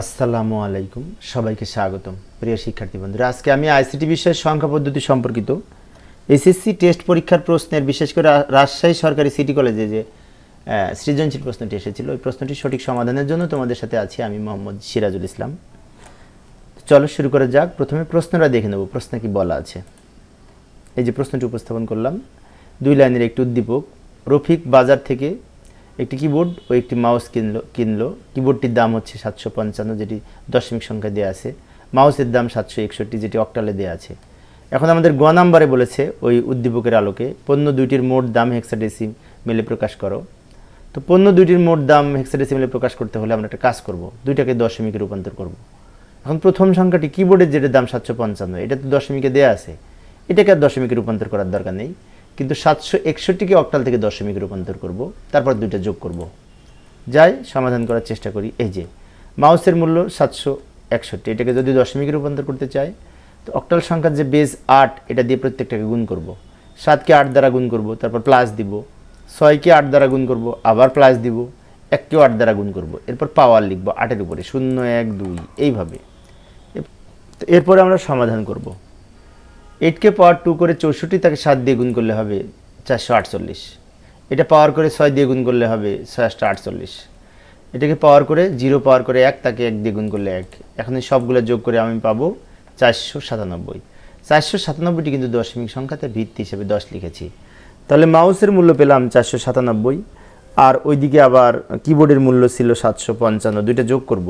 আসসালামু আলাইকুম। সবাইকে স্বাগতম। প্রিয় শিক্ষার্থী বন্ধুরা, আজকে আমি আইসিটি বিষয়ের সংখ্যা পদ্ধতি সম্পর্কিত এসএসসি টেস্ট পরীক্ষার প্রশ্নের, বিশেষ করে রাজশাহী সরকারি সিটি কলেজে যে সৃজনশীল প্রশ্নটি এসেছিল, ওই প্রশ্নটি সঠিক সমাধানের জন্য তোমাদের সাথে আছি আমি মোহাম্মদ সিরাজুল ইসলাম। চলো শুরু করা যাক। প্রথমে প্রশ্নটা দেখে নেব, প্রশ্নে কি বলা আছে। এই যে প্রশ্নটি উপস্থাপন করলাম, দুই লাইনের একটি উদ্দীপক, রফিক বাজার থেকে একটি কিবোর্ড ও একটি মাউস কিনলো কিনলো। কিবোর্ডটির দাম হচ্ছে সাতশো পঞ্চান্ন, যেটি দশমিক সংখ্যা দেওয়া আছে। মাউসের দাম সাতশো একষট্টি, যেটি অক্টালে দেওয়া আছে। এখন আমাদের গ নাম্বারে বলেছে ওই উদ্দীপকের আলোকে, পণ্য দুইটির মোট দাম হেক্সাডেসি মেলে প্রকাশ করো। তো পণ্য দুইটির মোট দাম হেক্সাডেসিমেলে প্রকাশ করতে হলে আমরা একটা কাজ করব, দুইটাকে দশমিকে রূপান্তর করব। এখন প্রথম সংখ্যাটি কিবোর্ডের যেটা দাম সাতশো পঞ্চান্ন, এটা তো দশমিকে দেওয়া আছে। এটাকে আর দশমিকে রূপান্তর করার দরকার নেই। কিন্তু সাতশো একষট্টিকে অক্টাল থেকে দশমিকে রূপান্তর করব, তারপর দুইটা যোগ করব। যাই, সমাধান করার চেষ্টা করি। এই যে, মাউসের মূল্য সাতশো একষট্টি, এটাকে যদি দশমিকে রূপান্তর করতে চাই, তো অক্টাল সংখ্যার যে বেজ আট, এটা দিয়ে প্রত্যেকটাকে গুণ করব। সাতকে আট দ্বারা গুণ করব, তারপর প্লাস দিব। ছয়কে আট দ্বারা গুণ করব, আবার প্লাস দিব। এককেও আট দ্বারা গুণ করব। এরপর পাওয়ার লিখব আটের উপরে, শূন্য, এক, দুই, এইভাবে। এরপরে আমরা সমাধান করব। এইটকে পাওয়ার টু করে চৌষট্টি, তাকে সাত দিয়ে গুণ করলে হবে চারশো আটচল্লিশ। এটা পাওয়ার করে ছয় দিয়ে গুণ করলে হবে ছয়শো আটচল্লিশ। এটাকে পাওয়ার করে জিরো পাওয়ার করে এক, তাকে এক দিয়ে গুণ করলে এক। এখন এই সবগুলো যোগ করে আমি পাবো চারশো সাতানব্বই। চারশো সাতানব্বইটি কিন্তু দশমিক সংখ্যাতে ভিত্তি হিসেবে দশ লিখেছি। তাহলে মাউসের মূল্য পেলাম চারশো সাতানব্বই, আর ওইদিকে আবার কিবোর্ডের মূল্য ছিল সাতশো পঞ্চান্ন। দুইটা যোগ করব।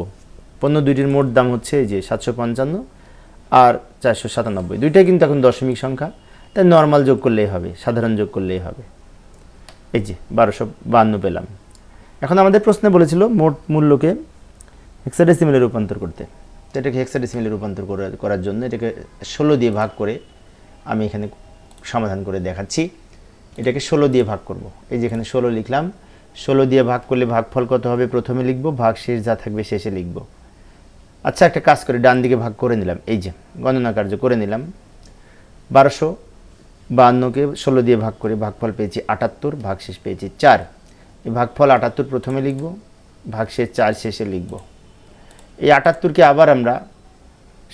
পণ্য দুইটির মোট দাম হচ্ছে যে সাতশো পঞ্চান্ন আর চারশো সাতানব্বই। দুইটাই কিন্তু এখন দশমিক সংখ্যা। তাই নর্মাল যোগ করলেই হবে, সাধারণ যোগ করলেই হবে। এই যে, বারোশো বান্ন পেলাম। এখন আমাদের প্রশ্নে বলেছিল মোট মূল্যকে হেক্সাডেসিমেলে রূপান্তর করতে। তো এটাকে হেক্সাডেসিমেলে রূপান্তর করার জন্য এটাকে ষোলো দিয়ে ভাগ করে আমি এখানে সমাধান করে দেখাচ্ছি। এটাকে ষোলো দিয়ে ভাগ করব। এই যেখানে ষোলো লিখলাম। ষোলো দিয়ে ভাগ করলে ভাগফল কত হবে? প্রথমে লিখব ভাগ শেষ যা থাকবে শেষে লিখব। আচ্ছা একটা কাজ করে ডান দিকে ভাগ করে নিলাম। এই যে, গণনা কার্য করে নিলাম। বারোশো বাহান্নকে ষোলো দিয়ে ভাগ করে ভাগফল পেয়েছি আটাত্তর ভাগ শেষ পেয়েছি চার। এই ভাগফল আটাত্তর প্রথমে লিখব ভাগ শেষ চার শেষে লিখব। এই আটাত্তরকে আবার আমরা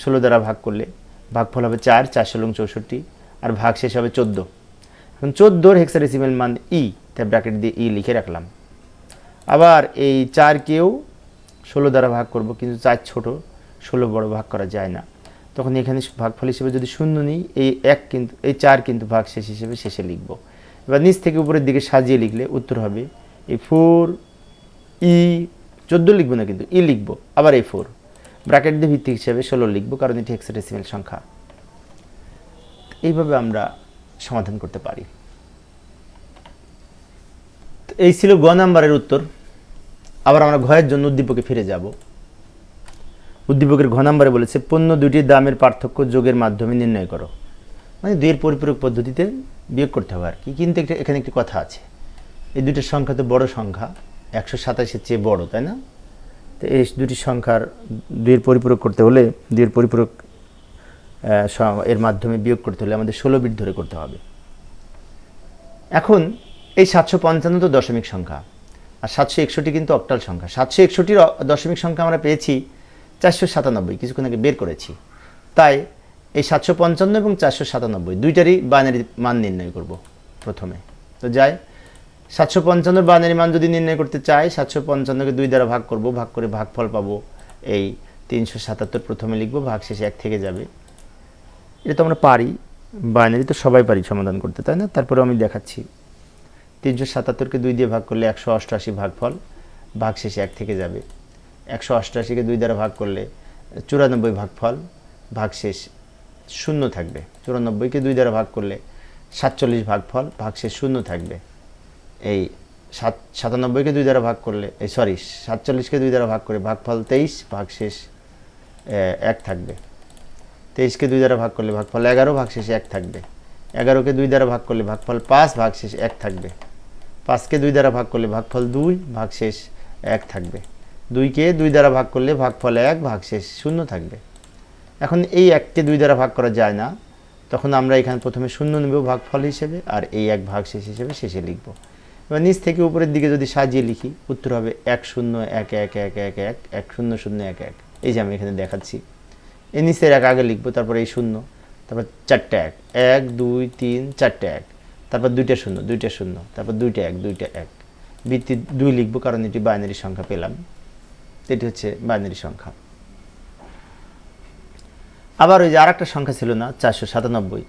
ষোলো দ্বারা ভাগ করলে ভাগফল হবে চার চার ষোলো চৌষট্টি, আর ভাগ শেষ হবে চোদ্দ। এখন চোদ্দোর হেক্সাডেসিমেল মান ই তাই ব্র্যাকেট দিয়ে ই লিখে রাখলাম। আবার এই চারকেও ষোলো দ্বারা ভাগ করব, কিন্তু চার ছোট, ষোলো বড় ভাগ করা যায় না। তখন এখানে ভাগফল হিসেবে যদি শূন্য নিই, এই এক কিন্তু, এই চার কিন্তু ভাগ শেষ হিসেবে শেষে লিখব। এবার নিচ থেকে উপরের দিকে সাজিয়ে লিখলে উত্তর হবে এই ফোর, ই, চোদ্দ লিখব না কিন্তু, ই লিখব, আবার এই ফোর। ব্র্যাকেট দিয়ে ভিত্তিক হিসেবে ষোলো লিখব, কারণ এটি হেক্সাডেসিমেল সংখ্যা। এইভাবে আমরা সমাধান করতে পারি। এই ছিল গ নাম্বারের উত্তর। আবার আমরা ঘয়ের জন্য উদ্দীপকে ফিরে যাব। উদ্দীপকের ঘ নাম্বারে বলেছে, পণ্য দুটির দামের পার্থক্য যোগের মাধ্যমে নির্ণয় করো। মানে দুইয়ের পরিপূরক পদ্ধতিতে বিয়োগ করতে হবে আর কি। কিন্তু একটা, এখানে একটি কথা আছে। এই দুইটার সংখ্যা তো বড় সংখ্যা, একশো সাতাশের চেয়ে বড়, তাই না? তো এই দুটি সংখ্যার দুইয়ের পরিপূরক করতে হলে, দুইয়ের পরিপূরক এর মাধ্যমে বিয়োগ করতে হলে আমাদের ষোলো বিট ধরে করতে হবে। এখন এই সাতশো পঞ্চান্ন তো দশমিক সংখ্যা আর সাতশো একষট্টি কিন্তু অক্টাল সংখ্যা। সাতশো একষট্টির দশমিক সংখ্যা আমরা পেয়েছি চারশো সাতানব্বই, কিছুক্ষণ আগে বের করেছি। তাই এই সাতশো পঞ্চান্ন এবং চারশো সাতানব্বই দুইটারই বাইনারি মান নির্ণয় করব প্রথমে। তো যাই, সাতশো পঞ্চান্ন বাইনারি মান যদি নির্ণয় করতে চাই, সাতশো পঞ্চান্নকে দুই দ্বারা ভাগ করব, ভাগ করে ভাগফল পাবো এই তিনশো সাতাত্তর প্রথমে লিখব, ভাগ শেষে এক থেকে যাবে। এটা তো আমরা পারি বাইনারি তো সবাই পারি সমাধান করতে, তাই না? তারপরে আমি দেখাচ্ছি। তিনশো সাতাত্তরকে দুই দিয়ে ভাগ করলে একশো অষ্টআশি ভাগফল ভাগ শেষে এক থেকে যাবে। একশো অষ্টআশিকে দুই দ্বারা ভাগ করলে চুরানব্বই ভাগফল ভাগ শেষ শূন্য থাকবে। চুরানব্বইকে দুই দ্বারা ভাগ করলে সাতচল্লিশ ভাগফল ভাগ শেষ শূন্য থাকবে। এই সাত, সাতানব্বইকে দুই দ্বারা ভাগ করলে, এই সরি, সাতচল্লিশকে দুই দ্বারা ভাগ করে ভাগফল তেইশ ভাগ শেষ এক থাকবে। তেইশকে দুই দ্বারা ভাগ করলে ভাগফল এগারো ভাগ শেষে এক থাকবে। এগারোকে দুই দ্বারা ভাগ করলে ভাগফল পাঁচ ভাগ শেষ এক থাকবে। পাঁচকে দুই দ্বারা ভাগ করলে ভাগফল দুই ভাগ শেষ এক থাকবে। দুইকে দুই দ্বারা ভাগ করলে ভাগফল এক ভাগ শেষ শূন্য থাকবে। এখন এই এককে দুই দ্বারা ভাগ করা যায় না। তখন আমরা এখানে প্রথমে শূন্য নেব ভাগফল হিসেবে আর এই এক ভাগ শেষ হিসেবে শেষে লিখব। এবার নিচ থেকে উপরের দিকে যদি সাজিয়ে লিখি, উত্তর হবে এক শূন্য, এক এক এক এক এক এক শূন্য শূন্য, এক এক। এই যে আমি এখানে দেখাচ্ছি। এই নিচের এক আগে লিখব, তারপর এই শূন্য, তারপর চারটে এক। এক, দুই, তিন, চারটে এক। তারপর দুইটা শূন্য দুইটা শূন্য, তারপর দুইটা এক দুইটা এক। ভিত্তি দুই লিখব কারণ এটি বাইনারি সংখ্যা পেলাম। এটি হচ্ছে বাইনারি সংখ্যা। আবার ওই যে আরেকটা সংখ্যা ছিল না, চারশো সাতানব্বই।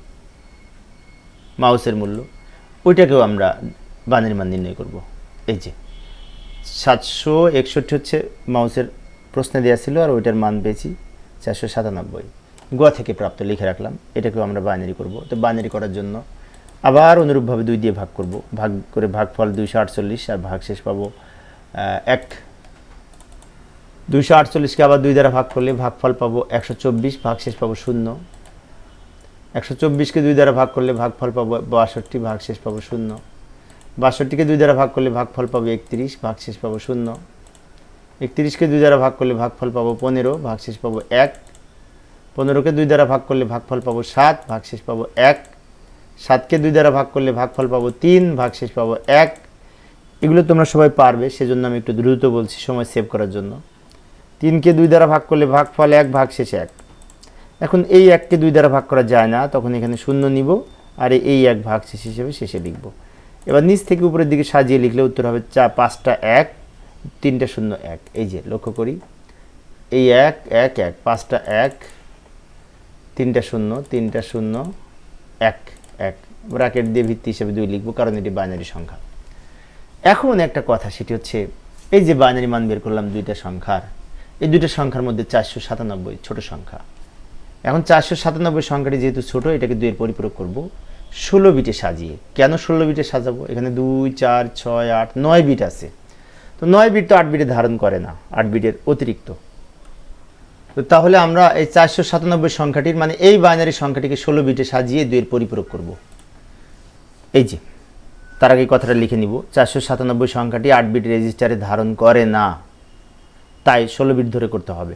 মাউসের মূল্য, ওইটাকেও আমরা বানের মান নির্ণয় করব। এই যে, সাতশো একষট্টি হচ্ছে মাউসের প্রশ্নে দেওয়া ছিল আর ওইটার মান পেয়েছি চারশো সাতানব্বই। গোয়া থেকে প্রাপ্ত লিখে রাখলাম, এটাকেও আমরা বাইনারি করব। তো বাইনারি করার জন্য আবার অনুরূপভাবে দুই দিয়ে ভাগ করব। ভাগ করে ভাগফল দুইশো আটচল্লিশ আর ভাগ শেষ পাবো এক। দুইশো আটচল্লিশকে আবার দুই দ্বারা ভাগ করলে ভাগফল পাবো একশো চব্বিশ ভাগ শেষ পাবো শূন্য। একশো চব্বিশকে দুই দ্বারা ভাগ করলে ভাগফল পাবো বাষট্টি ভাগ শেষ পাবো শূন্য। বাষট্টিকে দুই দ্বারা ভাগ করলে ভাগফল পাবো একত্রিশ ভাগ শেষ পাবো শূন্য। একত্রিশকে দুই দ্বারা ভাগ করলে ভাগফল পাবো পনেরো ভাগ শেষ পাবো এক। পনেরোকে দুই দ্বারা ভাগ করলে ভাগফল পাবো সাত ভাগ শেষ পাবো এক। সাতকে দুই দ্বারা ভাগ করলে ভাগফল পাবো তিন ভাগ শেষ পাবো এক। এগুলো তোমরা সবাই পারবে, সেজন্য আমি একটু দ্রুত বলছি সময় সেভ করার জন্য। তিনকে দুই দ্বারা ভাগ করলে ভাগফল এক ভাগ শেষে এক। এখন এই এককে দুই দ্বারা ভাগ করা যায় না, তখন এখানে শূন্য নিব, আর এই এক ভাগ শেষ হিসেবে শেষে লিখব। এবার নিচ থেকে উপরের দিকে সাজিয়ে লিখলে উত্তর হবে চা, পাঁচটা এক, তিনটা শূন্য এক। এই যে, লক্ষ্য করি। এই এক এক এক, পাঁচটা এক, তিনটা শূন্য তিনটা শূন্য, এক। এক ব্রাকেট দিয়ে ভিত্তি হিসেবে দুই লিখব, কারণ এটি বাইনারি সংখ্যা। এখন একটা কথা, সেটি হচ্ছে, এই যে বাইনারি মান বের করলাম দুইটা সংখ্যার, এই দুইটা সংখ্যার মধ্যে চারশো সাতানব্বই ছোট সংখ্যা। এখন চারশো সাতানব্বই সংখ্যাটি যেহেতু ছোট, এটাকে দুইয়ের পরিপূরক করব, ষোলো বিটে সাজিয়ে। কেন ষোলো বিটে সাজাবো? এখানে দুই, চার, ছয়, আট, নয় বিট আছে। তো নয় বিট তো আট বিটে ধারণ করে না, আট বিটের অতিরিক্ত। তো তাহলে আমরা এই চারশো সাতানব্বই সংখ্যাটির মানে এই বাইনারি সংখ্যাটিকে ষোলো বিটে সাজিয়ে দুইয়ের পরিপূরক করব। এই যে, তার আগে কথাটা লিখে নিব। চারশো সাতানব্বই সংখ্যাটি আট বিট রেজিস্টারে ধারণ করে না। তাই ষোলো বিট ধরে করতে হবে।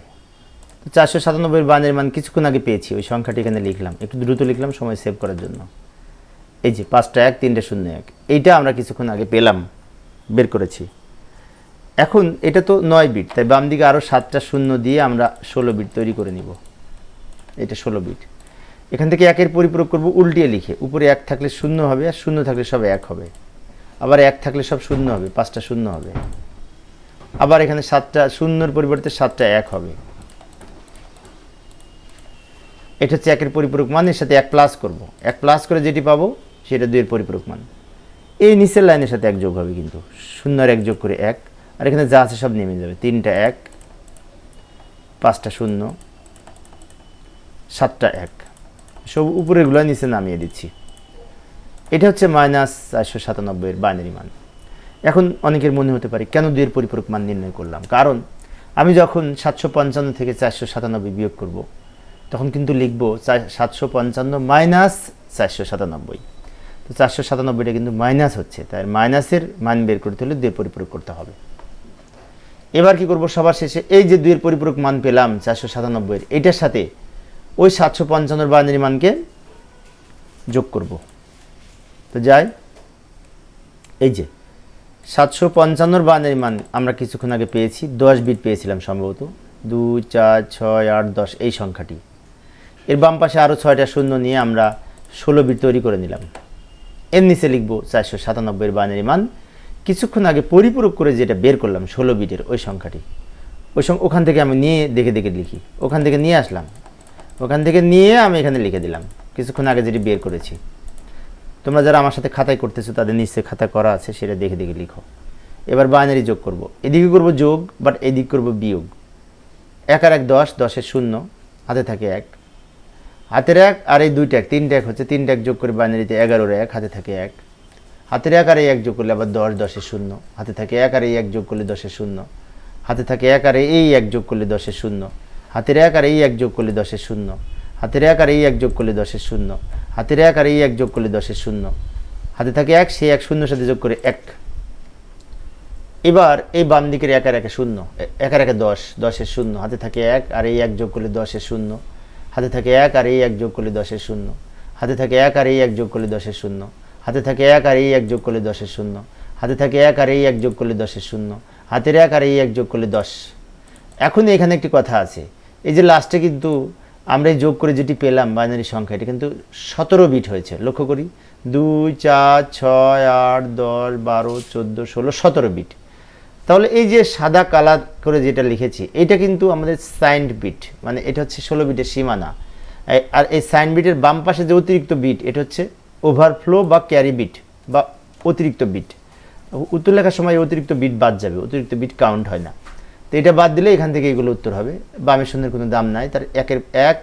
তো চারশো সাতানব্বই বানের মান কিছুক্ষণ আগে পেয়েছি, ওই সংখ্যাটি এখানে লিখলাম। একটু দ্রুত লিখলাম, সময় সেভ করার জন্য। এই যে, পাঁচটা এক, তিনটে শূন্য এক। এইটা আমরা কিছুক্ষণ আগে পেলাম, বের করেছি। এখন এটা তো নয় বিট তাই বাম দিকে আরও সাতটা শূন্য দিয়ে আমরা ষোলো বিট তৈরি করে নিব। এটা ষোলো বিট এখান থেকে একের পরিপূরক করব, উল্টিয়ে লিখে। উপরে এক থাকলে শূন্য হবে আর শূন্য থাকলে সব এক হবে। আবার এক থাকলে সব শূন্য হবে, পাঁচটা শূন্য হবে। আবার এখানে সাতটা, শূন্যর পরিবর্তে সাতটা এক হবে। এটা হচ্ছে একের পরিপূরক মানের সাথে এক প্লাস করব। এক প্লাস করে যেটি পাবো, সেটা দুইয়ের পরিপূরক মান। এই নিচের লাইনের সাথে এক যোগ হবে কিন্তু। শূন্য আর এক যোগ করে এক আর এখানে যা আছে সব নেমে যাবে। তিনটা এক, পাঁচটা শূন্য, সাতটা এক। সব উপরেরগুলো নিচে নামিয়ে দিচ্ছি। এটা হচ্ছে মাইনাস চারশো সাতানব্বইয়ের বাইনারি মান। এখন অনেকের মনে হতে পারে, কেন দুইয়ের পরিপূরক মান নির্ণয় করলাম? কারণ আমি যখন সাতশো পঞ্চান্ন থেকে চারশো সাতানব্বই বিয়োগ করব, তখন কিন্তু লিখব সাতশো পঞ্চান্ন মাইনাস চারশো সাতানব্বই। তো চারশো সাতানব্বইটা কিন্তু মাইনাস হচ্ছে, তাই মাইনাসের মান বের করতে হলে দুইয়ের পরিপূরক করতে হবে। এবার কি করব? সবার শেষে এই যে দুইয়ের পরিপূরক মান পেলাম, চারশো সাতানব্বইয়ের, এটার সাথে ওই সাতশো পঞ্চান্নর বাইনারি মানকে যোগ করব। তো যাই, এই যে সাতশো পঞ্চান্নর বাইনারি মান আমরা কিছুক্ষণ আগে পেয়েছি, দশ বিট পেয়েছিলাম সম্ভবত। দুই, চার, ছয়, আট, দশ, এই সংখ্যাটি। এর বাম পাশে আরও ছয়টা শূন্য নিয়ে আমরা ষোলো বিট তৈরি করে নিলাম। এর নিচে লিখব চারশো সাতানব্বইয়ের বাইনারি মান কিছুক্ষণ আগে পরিপূরক করে যেটা বের করলাম ষোলো বিটের ওই সংখ্যাটি, ওই সং ওখান থেকে আমি নিয়ে দেখে দেখে লিখি। ওখান থেকে নিয়ে আসলাম। ওখান থেকে নিয়ে আমি এখানে লিখে দিলাম, কিছুক্ষণ আগে যেটি বের করেছি। তোমরা যারা আমার সাথে খাতায় করতেছো, তাদের নিশ্চয়ই খাতা করা আছে, সেটা দেখে দেখে লিখো। এবার বাইনারি যোগ করব। এদিকে করব যোগ বাট এদিক করব বিয়োগ। এক আর এক দশ, দশের শূন্য, হাতে থাকে এক। হাতের এক আর এই দুইটা এক, তিনটা এক হচ্ছে তিনটা এক যোগ করে বাইনারিতে এগারোর এক, হাতে থাকে এক। হাতের এক আর এক যোগ করলে আবার দশ দশের শূন্য হাতে থাকে এক আর এক যোগ করলে দশের শূন্য হাতে থাকে এক আর এই এক যোগ করলে দশের শূন্য হাতের এক আর এই এক যোগ করলে দশের শূন্য হাতের এক আর এই এক যোগ করলে দশের শূন্য হাতের এক আর এই এক যোগ করলে দশের শূন্য হাতে থাকে এক সেই এক শূন্যর সাথে যোগ করে এক এবার এই বাম দিকের একের একে শূন্য একের একে দশ দশের শূন্য হাতে থাকে এক আর এই এক যোগ করলে দশের শূন্য হাতে থাকে এক আর এই এক যোগ করলে দশের শূন্য হাতে থাকে এক আর এই এক যোগ করলে দশের শূন্য হাতে থাকে এক আর এই এক যোগ করলে দশের শূন্য। হাতে থাকে এক আর এই এক যোগ করলে দশের শূন্য। হাতের এক আর এই এক যোগ করলে দশ। এখন এখানে একটি কথা আছে। এই যে লাস্টে কিন্তু আমরা যোগ করে যেটি পেলাম বাইনারি সংখ্যা, এটা কিন্তু সতেরো বিট হয়েছে। লক্ষ্য করি। দুই, চার, ছয়, আট, দশ, বারো, চোদ্দ, ষোলো, সতেরো বিট তাহলে এই যে সাদা কালার করে যেটা লিখেছি, এটা কিন্তু আমাদের সাইন্ড বিট মানে এটা হচ্ছে ষোলো বিটের সীমানা। আর এই সাইন বিটের বাম পাশে যে অতিরিক্ত বিট এটা হচ্ছে ওভারফ্লো বা ক্যারি বিট বা অতিরিক্ত বিট উত্তর লেখার সময় অতিরিক্ত বিট বাদ যাবে, অতিরিক্ত বিট কাউন্ট হয় না। তো এটা বাদ দিলে এখান থেকে এগুলো উত্তর হবে। বামের শূন্যের কোনো দাম নাই, তার একের এক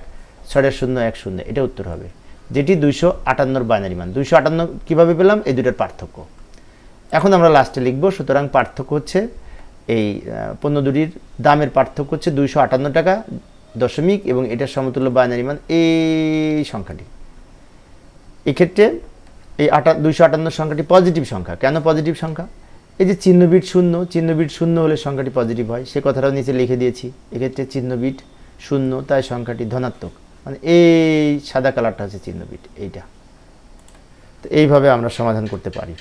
ছয়ের শূন্য, এক শূন্য, এটা উত্তর হবে। যেটি দুইশো আটান্নর বাইনারি মান। দুইশো আটান্ন কীভাবে পেলাম? এই দুটোর পার্থক্য। এখন আমরা লাস্টে লিখব, সুতরাং পার্থক্য হচ্ছে এই পণ্য দুটির দামের পার্থক্য হচ্ছে দুইশো আটান্ন টাকা দশমিক এবং এটার সমতুল্য বাইনারি মান এই সংখ্যাটি। এক্ষেত্রে এই আটা, দুইশো আটান্ন সংখ্যাটি পজিটিভ সংখ্যা। কেন পজিটিভ সংখ্যা? এই যে চিহ্নবিট শূন্য চিহ্নবিট শূন্য হলে সংখ্যাটি পজিটিভ হয়, সে কথাটাও নিচে লিখে দিয়েছি। এক্ষেত্রে চিহ্নবিট শূন্য, তাই সংখ্যাটি ধনাত্মক। মানে এই সাদা কালারটা হচ্ছে চিহ্নবিট, এইটা। তো এইভাবে আমরা সমাধান করতে পারি।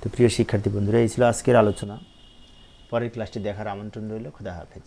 তো প্রিয় শিক্ষার্থী বন্ধুরা, এই ছিল আজকের আলোচনা। পরের ক্লাসটি দেখার আমন্ত্রণ রইল। খুদা হাফেজ।